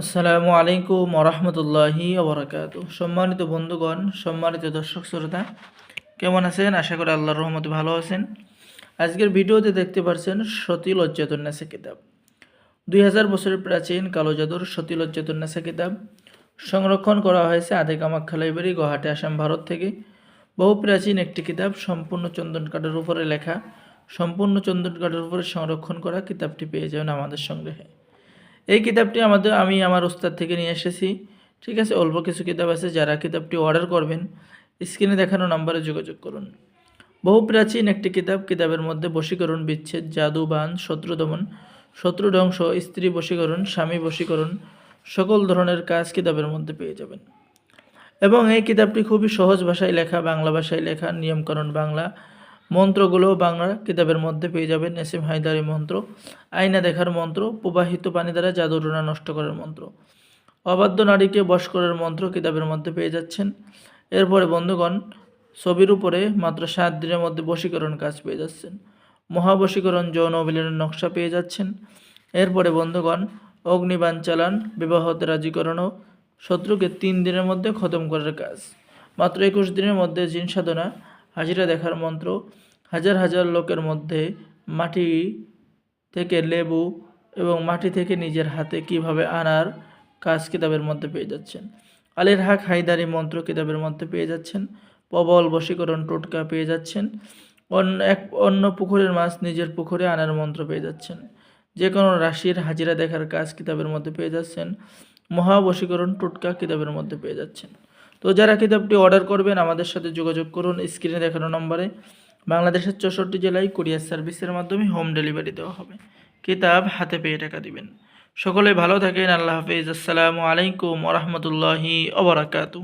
আসসালামু আলাইকুম ওরহমতুল্লাহি ওবরাকাত সম্মানিত বন্ধুগণ, সম্মানিত দর্শক শ্রোতা, কেমন আছেন? আশা করি আল্লাহর রহমতে ভালো আছেন। আজকের ভিডিওতে দেখতে পাচ্ছেন সতী লজ্জাতুন্নাসা কিতাব। দুই হাজার বছরের প্রাচীন কালো জাদুর সতী কিতাব সংরক্ষণ করা হয়েছে আধে কামাখ্যা লাইব্রেরি, গুয়াহাটি, আসাম, ভারত থেকে। বহু প্রাচীন একটি কিতাব সম্পূর্ণ চন্দন কাঠের উপরে লেখা, সম্পূর্ণ চন্দন কাঠের উপরে সংরক্ষণ করা কিতাবটি পেয়ে যাবেন আমাদের সংগ্রহে। এই কিতাবটি আমাদের, আমি আমার উস্তাদ থেকে নিয়ে এসেছি। ঠিক আছে, অল্প কিছু কিতাব আছে, যারা কিতাবটি অর্ডার করবেন স্ক্রিনে দেখানো নাম্বারে যোগাযোগ করুন। বহু প্রাচীন একটি কিতাব, কিতাবের মধ্যে বশীকরণ বিচ্ছেদ, জাদু, বান, শত্রু দমন, শত্রু ধ্বংস, স্ত্রী বশীকরণ, স্বামী বশীকরণ, সকল ধরনের কাজ কিতাবের মধ্যে পেয়ে যাবেন। এবং এই কিতাবটি খুবই সহজ ভাষায় লেখা, বাংলা ভাষায় লেখা, নিয়মকানুন বাংলা মন্ত্রগুলো বাংলা কিতাবের মধ্যে পেয়ে যাবেন। নেসিম হায়দারি মন্ত্র, আয়না দেখার মন্ত্র, প্রবাহিত পানি দ্বারা জাদুটনা নষ্ট করার মন্ত্র, অবাধ্য নারীকে বশ করার মন্ত্র কিতাবের মধ্যে পেয়ে যাচ্ছেন। এরপরে বন্ধুগণ, ছবির উপরে মাত্র সাত দিনের মধ্যে বশীকরণ কাজ পেয়ে যাচ্ছেন। মহাবশীকরণ যৌন অবিলীনের নকশা পেয়ে যাচ্ছেন। এরপরে বন্ধুগণ অগ্নিবাণ চালান বিবাহতে রাজিকরণও শত্রুকে তিন দিনের মধ্যে খতম করার কাজ। মাত্র একুশ দিনের মধ্যে জিন সাধনা হাজিরা দেখার মন্ত্র, হাজার হাজার লোকের মধ্যে মাটি থেকে লেবু এবং মাটি থেকে নিজের হাতে কীভাবে আনার কাজ কিতাবের মধ্যে পেয়ে যাচ্ছেন। আলের হাক হায়দারি মন্ত্র কিতাবের মধ্যে পেয়ে যাচ্ছেন। প্রবল বশীকরণ টোটকা পেয়ে যাচ্ছেন। অন্য এক, অন্য পুকুরের মাছ নিজের পুকুরে আনার মন্ত্র পেয়ে যাচ্ছেন। যে কোনো রাশির হাজিরা দেখার কাজ কিতাবের মধ্যে পেয়ে যাচ্ছেন। মহাবশীকরণ টোটকা কিতাবের মধ্যে পেয়ে যাচ্ছেন। তো যারা কিতাবটি অর্ডার করবেন, আমাদের সাথে যোগাযোগ করুন স্ক্রিনে দেখানো নম্বরে। বাংলাদেশের চৌষট্টি জেলায় কুরিয়ার সার্ভিসের মাধ্যমে হোম ডেলিভারি দেওয়া হবে। কিতাব হাতে পেয়ে টাকা দিবেন। সকলে ভালো থাকেন, আল্লাহ হাফিজ। আসসালামু আলাইকুম ওরহমতুল্লাহি ওবরাকাতু